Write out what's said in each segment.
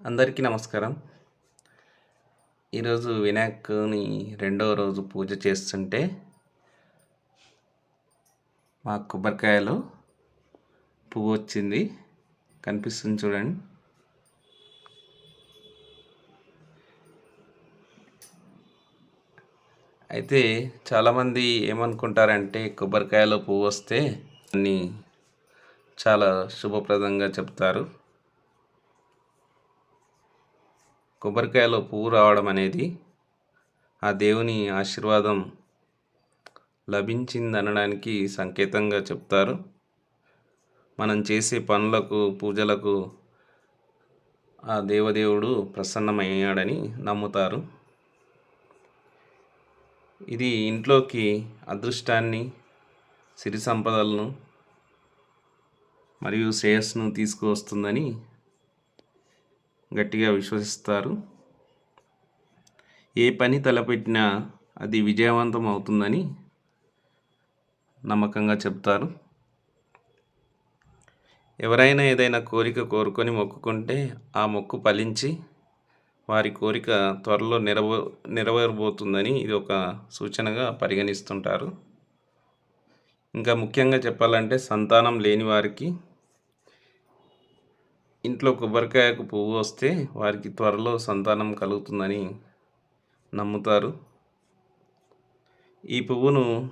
అందరికీ నమస్కారం. ఈరోజు వినాయకుని రెండవ రోజు పూజ చేస్తుంటే మా కొబ్బరికాయలో పువ్వు వచ్చింది. కనిపిస్తుంది చూడండి. అయితే చాలామంది ఏమనుకుంటారంటే కొబ్బరికాయలో పువ్వు వస్తే అన్ని చాలా శుభప్రదంగా చెప్తారు. కొబ్బరికాయలో పువ్వు రావడం అనేది ఆ దేవుని ఆశీర్వాదం లభించిందనడానికి సంకేతంగా చెప్తారు. మనం చేసే పనులకు పూజలకు ఆ దేవదేవుడు ప్రసన్నమయ్యాడని నమ్ముతారు. ఇది ఇంట్లోకి అదృష్టాన్ని సిరి సంపదలను మరియు శ్రేయస్సును తీసుకువస్తుందని గట్టిగా విశ్వసిస్తారు. ఏ పని తలపెట్టినా అది విజయవంతం అవుతుందని నమ్మకంగా చెప్తారు. ఎవరైనా ఏదైనా కోరిక కోరుకొని మొక్కుకుంటే ఆ మొక్కు ఫలించి వారి కోరిక త్వరలో నెరవే నెరవేరబోతుందని ఇది ఒక సూచనగా పరిగణిస్తుంటారు. ఇంకా ముఖ్యంగా చెప్పాలంటే సంతానం లేని వారికి ఇంట్లో కొబ్బరికాయకు పువ్వు వస్తే వారికి త్వరలో సంతానం కలుగుతుందని నమ్ముతారు. ఈ పువ్వును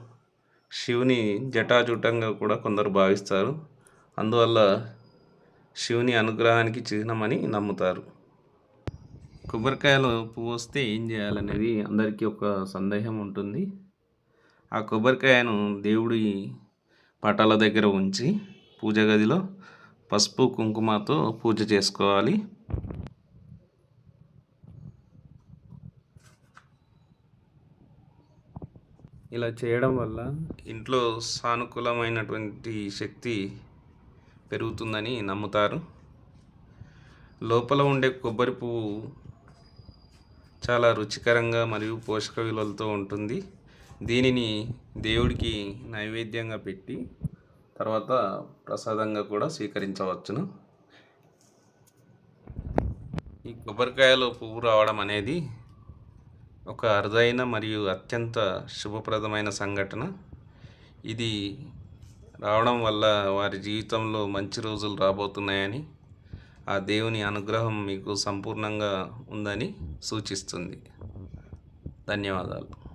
శివుని జటాజుటంగా కూడా కొందరు భావిస్తారు. అందువల్ల శివుని అనుగ్రహానికి చిహ్నమని నమ్ముతారు. కొబ్బరికాయలో పువ్వు వస్తే ఏం చేయాలనేది అందరికీ ఒక సందేహం ఉంటుంది. ఆ కొబ్బరికాయను దేవుడి పటాల దగ్గర ఉంచి పూజ గదిలో పసుపు కుంకుమతో పూజ చేసుకోవాలి. ఇలా చేయడం వల్ల ఇంట్లో సానుకూలమైనటువంటి శక్తి పెరుగుతుందని నమ్ముతారు. లోపల ఉండే కొబ్బరి పువ్వు చాలా రుచికరంగా మరియు పోషక విలువలతో ఉంటుంది. దీనిని దేవుడికి నైవేద్యంగా పెట్టి తర్వాత ప్రసాదంగా కూడా స్వీకరించవచ్చును. ఈ కొబ్బరికాయలో పువ్వు రావడం అనేది ఒక అరుదైన మరియు అత్యంత శుభప్రదమైన సంఘటన. ఇది రావడం వల్ల వారి జీవితంలో మంచి రోజులు రాబోతున్నాయని ఆ దేవుని అనుగ్రహం మీకు సంపూర్ణంగా ఉందని సూచిస్తుంది. ధన్యవాదాలు.